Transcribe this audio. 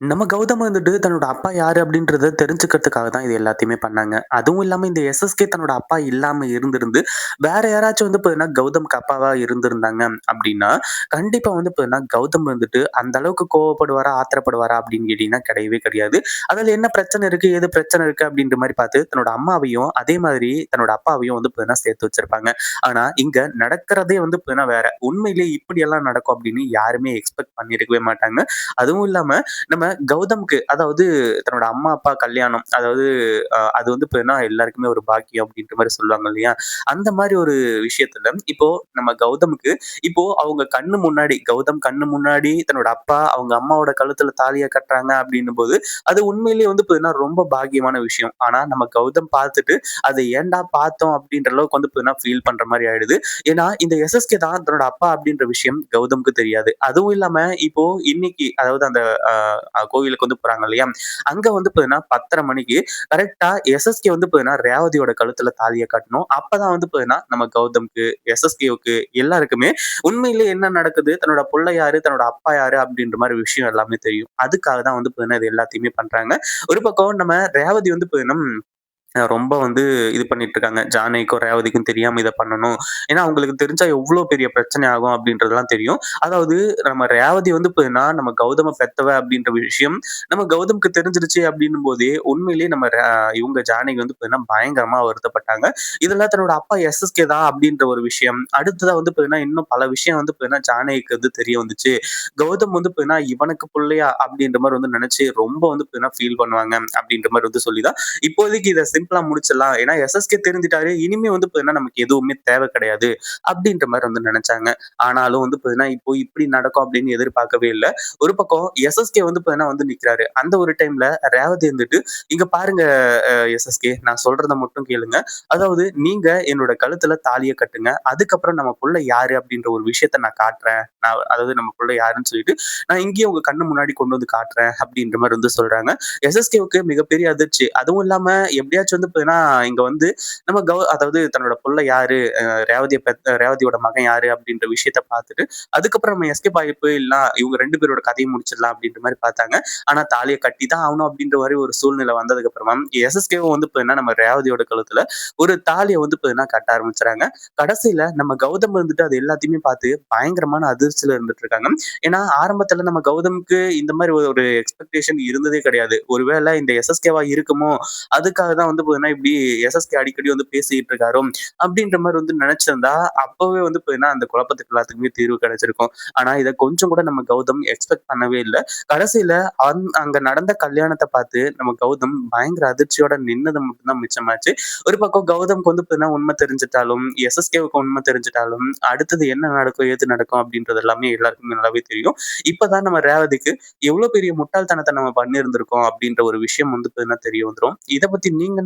நம்ம கௌதம் வந்துட்டு தன்னோட அப்பா யாரு அப்படின்றத தெரிஞ்சுக்கிறதுக்காக தான் இது எல்லாத்தையுமே பண்ணாங்க. அதுவும் இல்லாம இந்த எஸ்எஸ்கே தன்னோட அப்பா இல்லாம இருந்திருந்து, வேற யாராச்சும் வந்து பார்த்தீங்கன்னா, கௌதம்க்கு அப்பாவா இருந்திருந்தாங்க அப்படின்னா, கண்டிப்பா வந்து பார்த்தீங்கன்னா, கௌதம் வந்துட்டு அந்த அளவுக்கு கோவப்படுவாரா, ஆத்திரப்படுவாரா அப்படின்னு கேட்டீங்கன்னா கிடையவே கிடையாது. அதில என்ன பிரச்சனை இருக்கு, ஏது பிரச்சனை இருக்கு அப்படின்ற மாரி பார்த்து தன்னோட அம்மாவையும், அதே மாதிரி தன்னோட அப்பாவையும் வந்து பார்த்தீங்கன்னா சேர்த்து வச்சிருப்பாங்க. ஆனா, இங்க நடக்கிறதே வந்து பார்த்தீங்கன்னா வேற. உண்மையிலேயே இப்படியெல்லாம் நடக்கும் அப்படின்னு யாருமே எக்ஸ்பெக்ட் பண்ணியிருக்கவே மாட்டாங்க. அதுவும் இல்லாம நம்ம கௌதம்க்கு அதாவது தன்னோட அம்மா, அப்பா கல்யாணம் அதாவது அது வந்து இப்ப என்ன எல்லாருக்குமே ஒரு பாக்கியம் அப்படின்ற மாதிரி சொல்லுவாங்க இல்லையா? அந்த மாதிரி ஒரு விஷயத்துல இப்போ நம்ம கௌதமுக்கு இப்போ அவங்க கண்ணு முன்னாடி கௌதம் கண்ணு முன்னாடி தன்னோட அப்பா அவங்க அம்மாவோட கழுத்துல தாலியா கட்டுறாங்க அப்படின்னும் போது அது உண்மையிலேயே வந்து பார்த்தீங்கன்னா ரொம்ப பாக்கியமான விஷயம். ஆனா நம்ம கௌதம் பார்த்துட்டு, அதை ஏன்டா பார்த்தோம்?" அப்படின்ற அளவுக்கு வந்து பார்த்தீங்கன்னா ஃபீல் பண்ற மாதிரி ஆயிடுது. ஏன்னா இந்த எஸ்எஸ்கே தான் தன்னோட அப்பா அப்படின்ற விஷயம் கௌதமுக்கு தெரியாது. அதுவும் இல்லாம இப்போ இன்னைக்கு அதாவது அந்த கோவிலுக்கு வந்து போறாங்க இல்லையா? அங்க வந்து பார்த்தீங்கன்னா பத்தரை மணிக்கு கரெக்டா எஸ்எஸ்கே வந்து பார்த்தீங்கன்னா ரேவதியோட கழுத்துல தாலியை கட்டணும். அப்பதான் வந்து பார்த்தீங்கன்னா நம்ம கௌதம்க்கு, எஸ்எஸ்கேவுக்கு எல்லாருக்குமே உண்மையிலேயே என்ன நடக்குது, தன்னோட பிள்ளை யாரு, தன்னோட அப்பா யாரு அப்படின்ற மாதிரி விஷயம் எல்லாமே தெரியும். அதுக்காக தான் வந்து பார்த்தீங்கன்னா இது எல்லாத்தையுமே பண்றாங்க. ஒரு பக்கம் நம்ம ரேவதி வந்து பார்த்தீங்கன்னா ரொம்ப வந்து இது பண்ணிட்டு இருக்காங்க. ஜானைக்கும் ரேவதிக்கும் தெரியாம இதை பண்ணணும். ஏன்னா, அவங்களுக்கு தெரிஞ்சா எவ்வளவு பெரிய பிரச்சனை ஆகும் அப்படின்றதெல்லாம் தெரியும். அதாவது நம்ம ரேவதி வந்து பார்த்தீங்கன்னா, நம்ம கௌதம பெத்தவ அப்படின்ற விஷயம் நம்ம கௌதம்க்கு தெரிஞ்சிருச்சு அப்படின்னும் போதே, உண்மையிலேயே நம்ம இவங்க ஜானகி வந்து பார்த்தீங்கன்னா, பயங்கரமா வருத்தப்பட்டாங்க. இதெல்லாம் தன்னோட அப்பா எஸ்எஸ்கே தான் அப்படின்ற ஒரு விஷயம். அடுத்ததா வந்து பார்த்தீங்கன்னா, இன்னும் பல விஷயம் வந்து பார்த்தீங்கன்னா, ஜானகிக்கு வந்து தெரிய வந்துச்சு. கௌதம் வந்து பார்த்தீங்கன்னா, இவனுக்கு புள்ளையா அப்படின்ற மாதிரி வந்து நினைச்சு ரொம்ப வந்து பார்த்தீங்கன்னா, ஃபீல் பண்ணுவாங்க அப்படின்ற மாதிரி வந்து சொல்லிதான் இப்போதைக்கு இதை சிம்பிளா முடிச்சிடலாம். ஏன்னா எஸ்எஸ்கே தெரிஞ்சுட்டாரு. இனிமே வந்து பாத்தீங்கன்னா நமக்கு எதுவுமே தேவை கிடையாது. அப்படின்ற மாதிரி வந்து நினைச்சாங்க ஆனாலும் வந்து பாத்தீங்கன்னா இப்போ இப்படி நடக்கும் அப்படின்னு எதிர்பார்க்கவே இல்ல. ஒரு பக்கம் எஸ்எஸ்கே வந்து பாத்தீங்கன்னா வந்து நிக்கிறாரு. அந்த ஒரு டைம்ல ரேவதி இருந்துட்டு, "இங்க பாருங்க எஸ்எஸ்கே நான் சொல்றத மட்டும் கேளுங்க. அதாவது நீங்க என்னோட கழுத்துல தாலிய கட்டுங்க. அதுக்கப்புறம் நம்ம புள்ள யாரு அப்படின்ற ஒரு விஷயத்த நான் காட்டுறேன். நான் அதாவது நம்ம புள்ள யாருன்னு சொல்லிட்டு, நான் இங்கேயே உங்க கண்ணு முன்னாடி கொண்டு வந்து காட்டுறேன்." அப்படின்ற மாதிரி வந்து சொல்றாங்க. எஸ்எஸ்கேவுக்கு மிகப்பெரிய அதிர்ச்சி. அதுவும் இல்லாம எப்படியாச்சும் வந்து பார்த்தீங்கன்னா, இங்க வந்து நம்ம கௌ அதாவது தன்னோட புள்ள யாரு, ரேவதிய ரேவதியோட மகன் யாரு அப்படின்ற விஷயத்த பார்த்துட்டு, அதுக்கப்புறம் நம்ம எஸ்கேப் ஆகி போயிடலாம். இவங்க ரெண்டு பேரோட கதையை முடிச்சிடலாம் அப்படின்ற மாதிரி பார்த்தாங்க. ஆனா தாலிய கட்டி தான் ஆகணும் அப்படின்ற மாதிரி ஒரு சூழ்நிலை வந்ததுக்கு அப்புறமா, எஸ்எஸ்கேவும் வந்து பார்த்தீங்கன்னா, நம்ம ரேவதியோட கழுத்துல ஒரு தாலியை வந்து பார்த்தீங்கன்னா கட்ட ஆரம்பிச்சுறாங்க. கடைசியில நம்ம கௌதம் வந்துட்டு அது எல்லாத்தையுமே பார்த்து பயங்கரமான அதிர்ச்சியில இருந்துட்டு இருக்காங்க. ஏன்னா ஆரம்பத்துல நம்ம கௌதம்க்கு இந்த மாதிரி ஒரு எக்ஸ்பெக்டேஷன் இருந்ததே கிடையாது. ஒருவேளை இந்த எஸ்எஸ்கேவா இருக்குமோ, அதுக்காக தான் வந்து வந்து பாத்தீங்கன்னா இப்படி எஸ்எஸ்கே அடிக்கடி வந்து பேசிட்டு இருக்காரோ, அப்படின்ற மாதிரி வந்து நினைச்சிருந்தா அப்பவே வந்து பாத்தீங்கன்னா அந்த குழப்பத்துக்கு எல்லாத்துக்குமே தீர்வு கிடைச்சிருக்கும். ஆனா இதை கொஞ்சம் கூட நம்ம கௌதம் எக்ஸ்பெக்ட் பண்ணவே இல்லை கடைசியில அங்க நடந்த கல்யாணத்தை பார்த்து நம்ம கௌதம் பயங்கர அதிர்ச்சியோட நின்னது மட்டும்தான் மிச்சமாச்சு. ஒரு பக்கம் கௌதம்க்கு வந்து பாத்தீங்கன்னா உண்மை தெரிஞ்சிட்டாலும் எஸ்எஸ்கேவுக்கு உண்மை தெரிஞ்சிட்டாலும் அடுத்தது என்ன நடக்கும், ஏது நடக்கும் அப்படின்றது எல்லாமே எல்லாருக்குமே நல்லாவே தெரியும். இப்பதான் நம்ம ரேவதிக்கு எவ்வளவு பெரிய முட்டாள்தனத்தை நம்ம பண்ணியிருந்திருக்கோம் அப்படின்ற ஒரு விஷயம் வந்து பாத்தீங்கன்னா தெரிய வந்துடும் இதை பத்தி நீங்க